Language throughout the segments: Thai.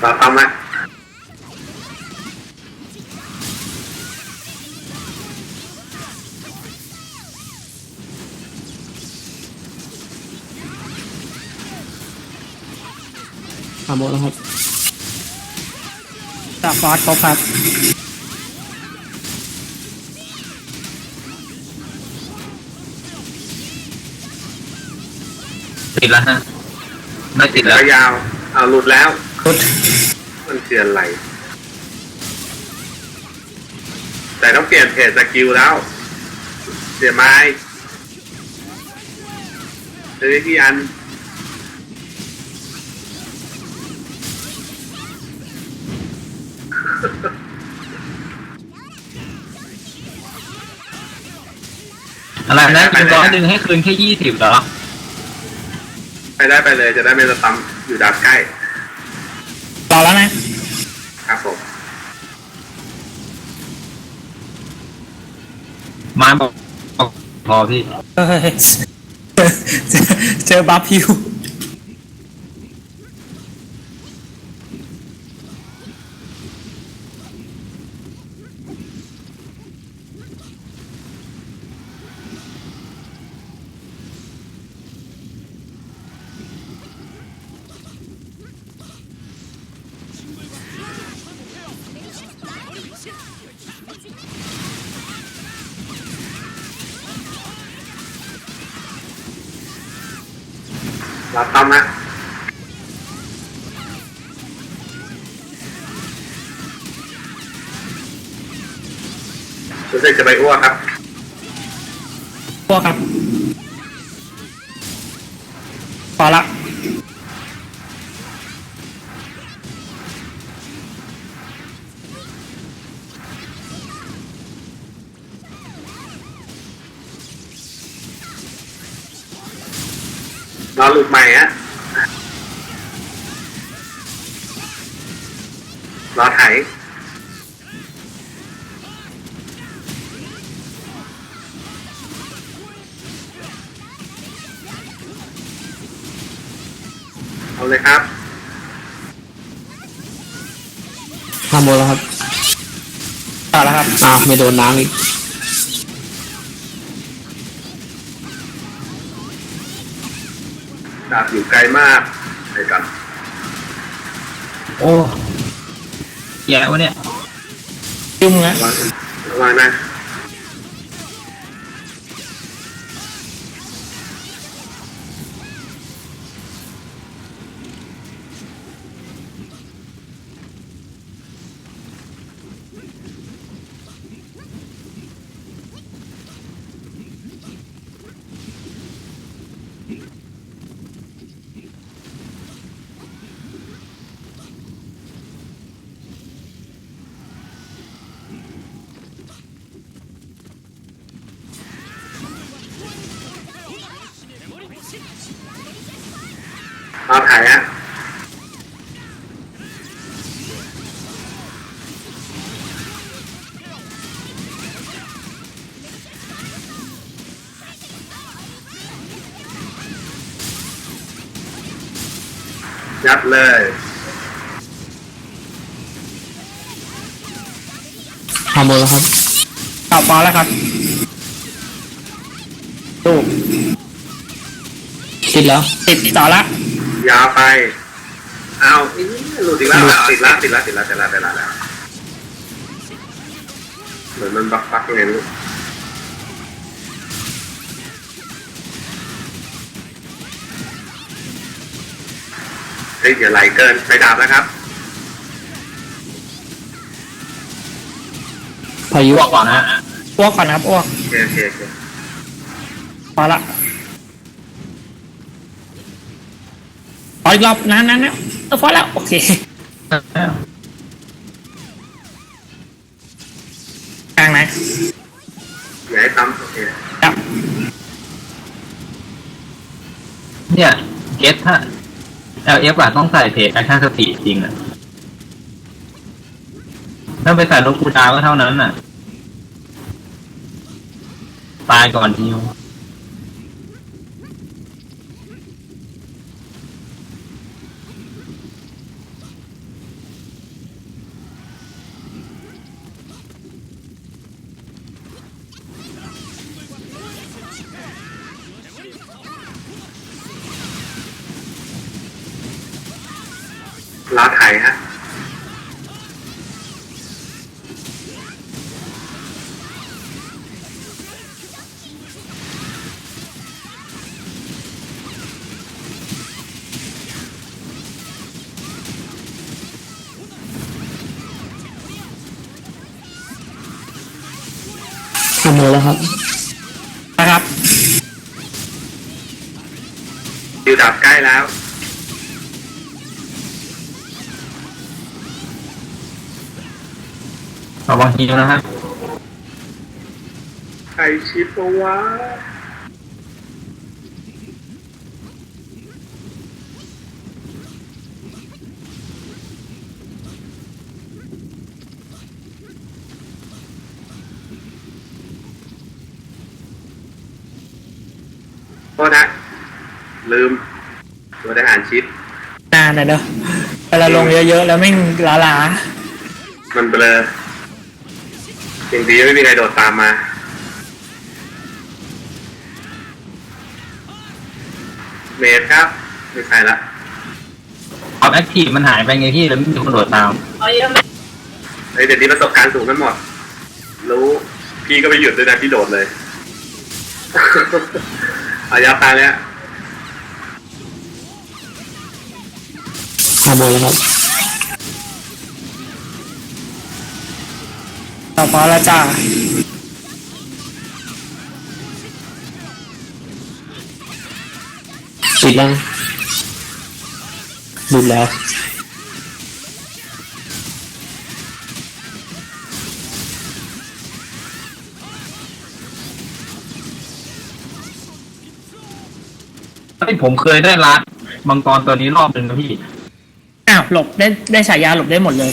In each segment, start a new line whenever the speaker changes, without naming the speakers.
เราทำไหม
ทำหมดแล้วครับ
จากฟอสครบครับ
ติดแล้วฮะไม่ติด
แล้
แล้ว
วยาว เอาหลุดแล้ว
รุด
มันคืออะไร แต่ต้องเปลี่ยนเพจสกิลแล้ว เสียไม้ซื้อที่อัน
อะไรนะคุณร้อยดึงให้คืนแค่ยี่สิบเหรอ
ไปได้ไปเลยจะได้ไม่สตัมอยู่ดาบใกล้
รอแล้วนะ
ครับผม
มาบอกบอกพอพี่
เฮ้ยเจอเจอบัฟพิว
เราทำฮะรู้สึกจะไปอ้วกครับ
พวกครับพอละ
รอหลุดใหม่ฮะรอไถเอาเลยครับ
ทำหมดแล้วครับ
ต่อแล้วครับ
อ้าวไม่โดนน้ำอีก
ดาบอยู่ไกลมากไปก่อน
โอ้แย่วะเนี่ย
ยุ่งนะ
ระวังระวังนะ รอไถฮะยัดเลย
ทำหมดแล้วครับ
ต่อฟอสแล้วครับลู ก
ติดแล้ว
ติดต่อละ
ยาวไป เอาอีหลุดอีกแล้วอะติดแล้วติดแล้วติดแล้วติดแล้วติดแล้วติดแล้วเหมือนมันบักบักไงไม่รู้เฮ้ยอย่าไหลเกินไปดาบนะครับ
พายุ
อ้วกก่อนนะ
อ้วกก่อนนะครับอ้วก
โอเคโอเคโอเค
พอละ ออีกรอบนั้นนั้นนะเออพอแล้ว โอเคกลางไหน
อย่าให้ตั้มโอเค
ครับ
เนี่ยเกตถ้า LF อะต้องใส่เพจแอคชั่นสติจริงอะถ้าไปใส่ลบกูดาวก็เท่านั้นน่ะตายก่อนทิว
ลาวไทยฮะ
ฮาโมแล้วครับ
นะครับ
ดิวดับใกล้แล้ว
ระวังฮิวนะฮะ
ใครชิดปะวะโทษนะลืม ตัวทหารชิด
นานนะเนอะเวลาลงเยอะๆ แล้วไม่งล้าลา
มันเบลออ ย่างดีไม่มีใครโดดตามมาเมทครับไม่ใช่ละ
ความแอคทีฟมันหายไปไงพี่แล้วไม่มีคนโดดตาม
เฮ้ยเดี๋ยวนี้ประสบการณ์สูงกันหมดรู้พี่ก็ไปหยุดด้วยนะพี่โดดเลย อายาตายแล้ว
ฮาโมแล้วครับ
ต่อพอแล้วจ้า
ปิดแล้วนะดูแล้ว
เฮ้ยผมเคยได้รัดมังกรตัวนี้รอบหนึ่งนะพี่
อ้าวหลบได้ได้ฉายาหลบได้หมดเลย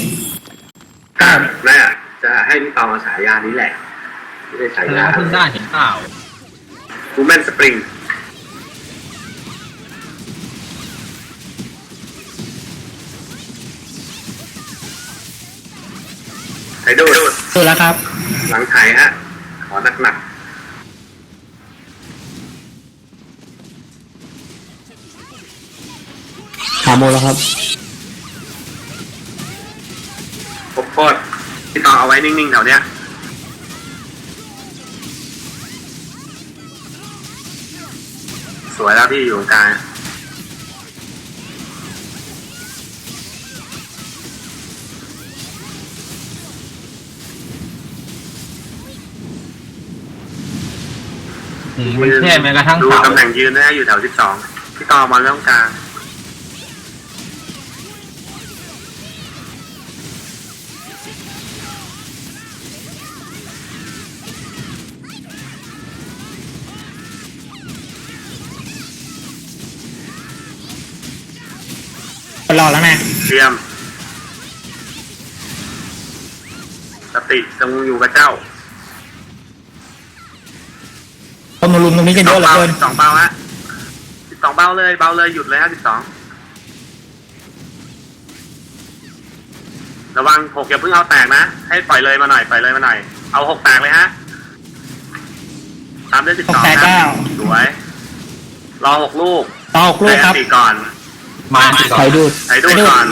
อ่าน่า จะให้พี่ตองเอาฉายานี้แหละ ไม่ได้ฉา
แสด
ยาง
ว่าเพิ่งได้เห็นเปล่า
บูแมนสปริงไทดูด
ดูแล้วครับ
หลังไทยฮะ ขอหนัก
ฮาโมแล้วครับ
ไว้นิ่งๆแถวเนี้ยสวยแล้วพี่อยู่ตรงกลาง
อืมมันแค่แม้กระทั่ง
ดู
เสา
ตำแหน่งยืนนะฮะอยู่แถวที่สองพี่ตองเอามาเรื่องกลาง
รอแล้วนะ
เตรียม สติจงอยู่กับเจ้า
คนมารุมตรงนี้กันเยอะเหลือเกิน
สิบสองเบาฮะสิบสองเบาเลยเบาเลยหยุดเลยฮะสิบสองระวังหกอย่าเพิ่งเอาแตกนะ ให้ปล่อยเลยมาหน่อยปล่อยเลยมาหน่อย เอาหกแตกเลยฮะตามด้วยสิบ
หก
สอง
แตก
นะ
เก้า
สวยรอหกลูก
ต่อหกลูกครับ
ให้อันตีก่อน
มาที่ก่อ
ไท
น
ดูด
ไถ่ดูดก่อน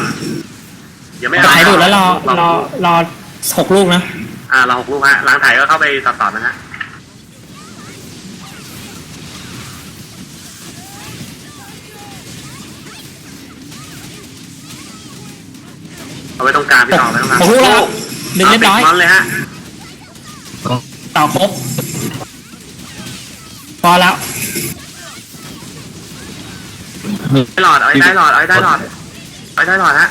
อย่าไม่
จะ
เอา
ถ่ายดูดแล้วรอ
หก
รอรอหกลูกนะ
อ่ารอหกลูกฮะล้างถ่ายก็เข้าไปต่อๆนะฮะเอาไว้ตรงกลางพี่ต่อไว้ตรงกลาง
หกลูกแล้วครับดึงเรียบร้อยา
ปิดมอนเลยฮะ
ต่อครบพอแล้ว
ได้หลอดเอาไว้ได้หลอดเอาไว้ได้หลอดเอาไว้ได้หลอดฮะ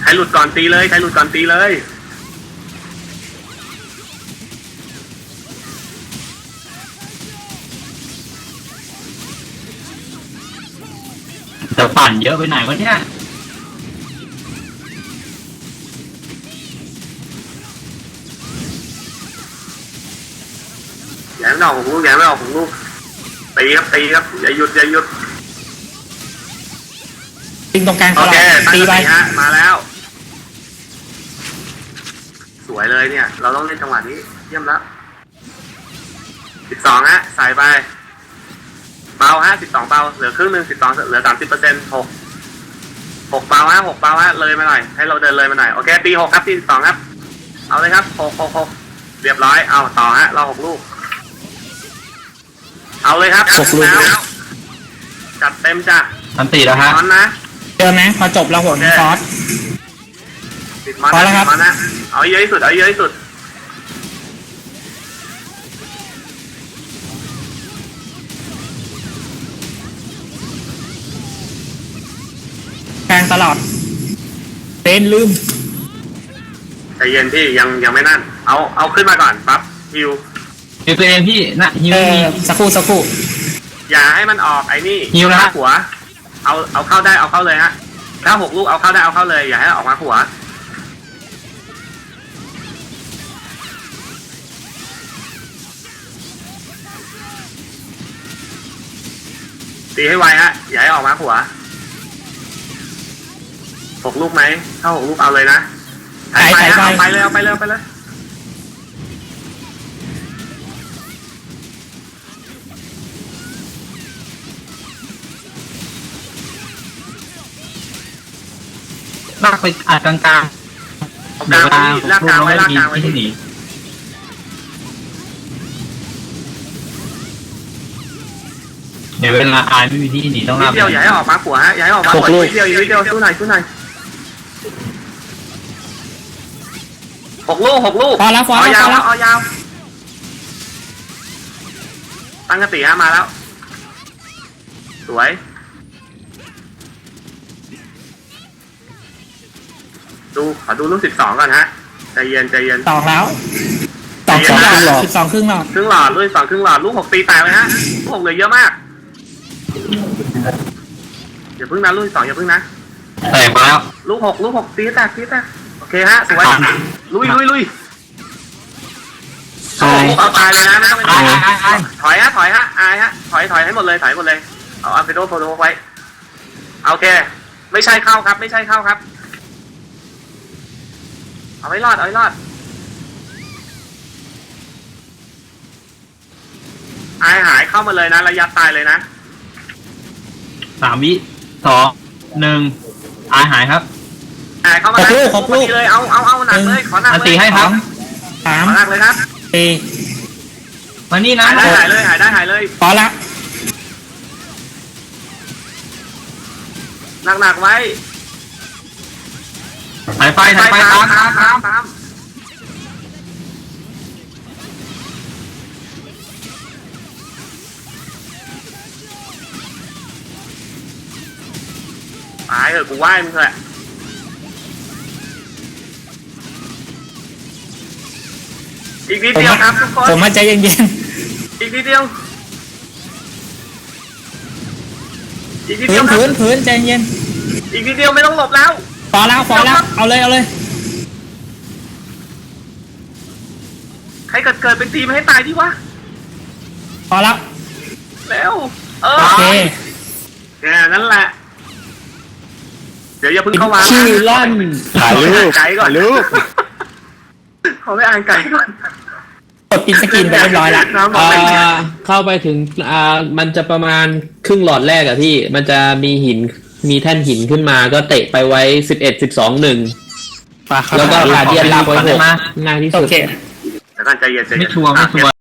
ใครหลุดก่อนตีเลยใครหลุดก่อนตีเลย
จะปั่นเยอะไปไหนวะเนี่ย
อย่าไม่ออกของลูกอย่าไม่ออกของลูก ตีครับตีครับอย่าหยุดอย่าหยุด
ติงตรงกลางต
โอ
ลอ
เค
ด
ตั้ง
ตี
ส
ไป
ติฮะมาแล้ว สวยเลยเนี่ย เราต้องเล่นจังหวะนี้ เยี่ยมแล้วสิบสองฮะใส่ไป เบาฮะสิบสองเบาเหลือครึ่งหนึ่งสิบสองเหลือสามสิบเปอร์เซ็นต์หกหกเบาฮะหกเบาฮะเลยมาหน่อยให้เราเดินเลยมาหน่อยโอเคตีหกครับตีสิบสองครับ เอาเลยครับหกหกหกเรียบร้อยเอาต่อฮะเราหกลูก เอาเลยครับ
หกลูก
แล้วจัดเต็มจ้ะ
อันตีแล้วฮะ
นอนนะ
เจอไหมพอจบแล้วหัวฟอส
ติดมัน
พอแล้วครับ
ติดมันนะเอาเยอะที่สุดเอาเยอะที่สุด
แทงตลอดเป็นลืม
ใจเย็นพี่ยังยังไม่นั่น เอาเอาขึ้นมาก่อนปั๊บฮิว
ฮิวตัวเองพี่นะฮิว
เอ
มี
อสักครู่สักครู่
อย่าให้มันออกไอ้นี่
หิวนะ
ข้าหัว เอาเอาเข้าได้เอาเข้าเลยฮะถ้าหกลูกเอาเข้าได้เอาเข้าเลยอย่าให้ออกมาหัว ตีให้ไวฮะอย่าให้ออกมาหัวหกลูกไหมถ้าหกลูกเอาเลยนะถ่ายไปฮะเอาไปเลยเอาไปเลยเอาไปเลย
ลากไปอาจกลางกลาง
เอากลางไว้นี่ลากกลางไว้ลากกลางไว้
ที่ห
นี่
นีเดี๋ยวเวลาอายไม่มีที่หนีต้อง
นิ
ลา
ด
ก
เดียวอย่าให้ออกมาหัวฮะอย่าให้ออกมาหัว
หกลูก
นิดเดียวอีกนิดเดียวสู้หน่อยสู้หน่อยหกลูกหกลูก
พอแล้วพอ
เอา
แล้ว
ยา
พ
ว
อแล้ว
เอายาวตั้งกติฮะมาแล้ว สวย ดูขอดูลูกสิบสองก่อนฮะใจเย็นใจเย็น
ตอกแล้วตอกครึ่งหลอดสิบสองครึ่งหลอด
ครึ่งหลอดลูกสิบสองครึ่งหลอดลูกหกตีแตกเลยฮะลูกหกเหลือเยอะมากอย่าพึ่งนะลูกสิบสองอย่าพึ่งนะ
แตกมาแล้ว
ลูกหกลูกหกตีแตกตีแตกโอเคฮะสวยลุยลุยลุย
อาย
เอาตายเลยนะไม่ต้องไป
อายอายอาย
ถอยฮะถอยฮะอายฮะถอยถอยให้หมดเลยถอยหมดเลยเอาอัลเฟโดโฟโดไว้โอเค ไม่ใช่เข้าครับ ไม่ใช่เข้าครับ เอาไว้รอด เอาไว้รอดอายหายเข้ามาเลยนะระยะตายเลยนะ
สามวิสองหนึ่งอายหายครับ
อายเข้ามานะพอดีเลย เอาเอาเอาหนักเลย ขอหนัก
อัน
เล
ตี
ย
ให้
ส
ครั
อบงสาม
ขอหนักเลยครับ
สี่
มานี่นะ
หายได้หายเลยหายได้หายเลย
พอแล้ว
หนักหนักๆไว้
สายไฟสายไฟตาม
ตามตามตามตายเถอะกูไหว้มึงเถอะอีกนิด
ผม
เดียว
ว่า
ครับทุกคน
ผมว่าใจเย็น
อีกนิดเดียวอีกนิด
ๆ
เดี
พื้
ยวนครับ
พื้นพื้นใจเย็น
อีกนิดเดียวไม่ต้องหลบแล้ว
พอแล้วพอแล้วเอาเลยเอาเลย
ใครเกิดเกิดเป็นทีมให้ตายดิวะ
พอแล้ว
แล้วเออ
โอเค
แค่นั้นแหละ เดี๋ยวอย่าเพิ่งเข้าวาง
ชื่อลั่น
ถ่ายรูปไก่ก่อน
ถ่ายรูป
เขาไม่อ่านไก่ก่อน
กดปินสกินไปเรียบร้อยแล้ว
น้ำบอ
อ่
กไม่เนี่ยา
เข้าไปถึงอ่ามันจะประมาณครึ่งหลอดแรกอะพี่ มันจะมีหิน มีแท่นหินขึ้นมาก็เตะไปไว้สิบเอ็ดสิบสองหนึ่ง
มาครับ
แล้วก็
ขอ
กาเดียนลากไว้
ขอ
ห
ได้
ก
ไหม
ง่ายที่
โอ
สุด
เค
เดี๋ยวก่อนใจเย็นใจเย็น
ไม่ชัวร์ไม่ชัวร์